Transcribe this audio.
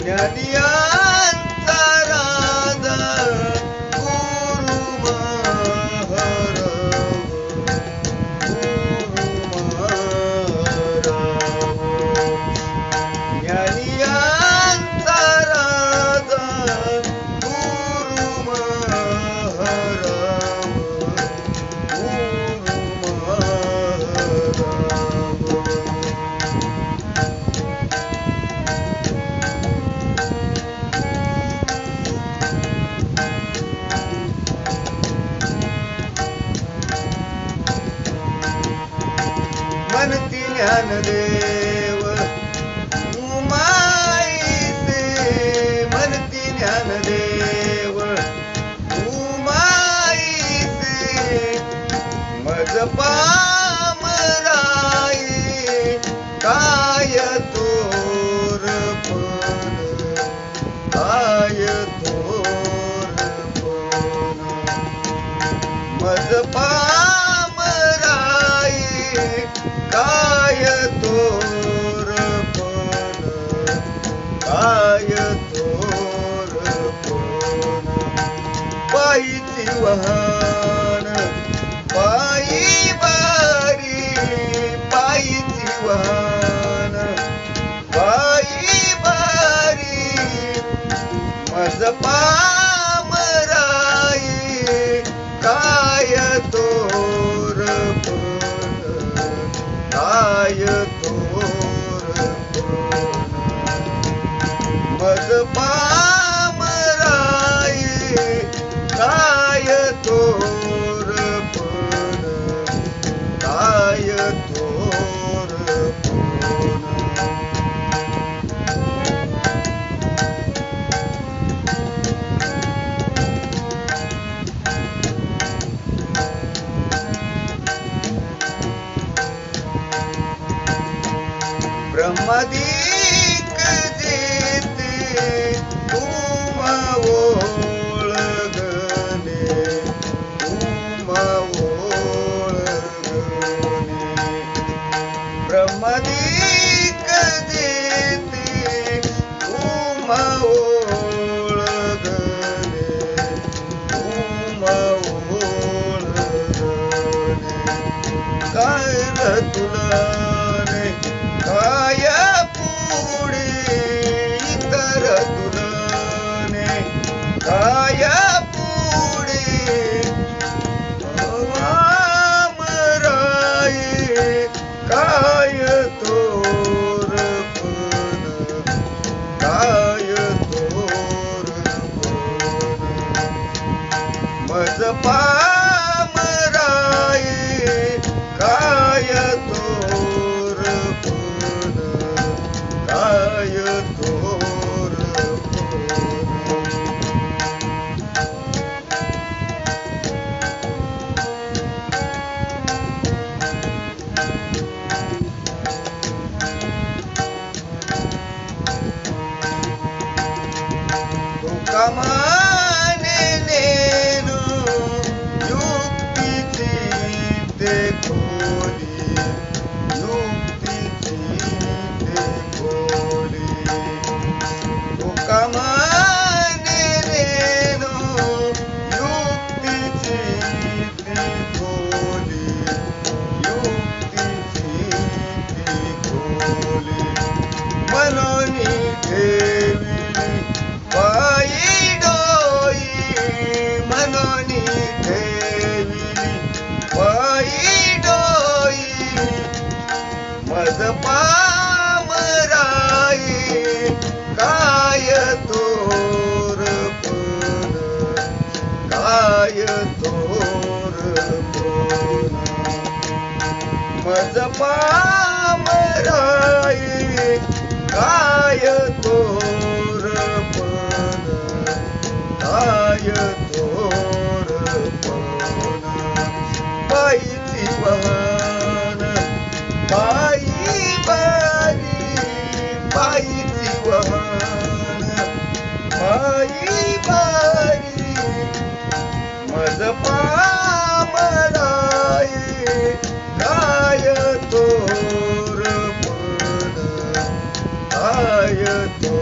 Ya dia. मन ध्यान दे वहान पायी बारी पायीची वहान पायी बारी मज पा मदी कजेते तुम वो heard the fire. Calma. रज पामराई काय तोर पण. काय good day.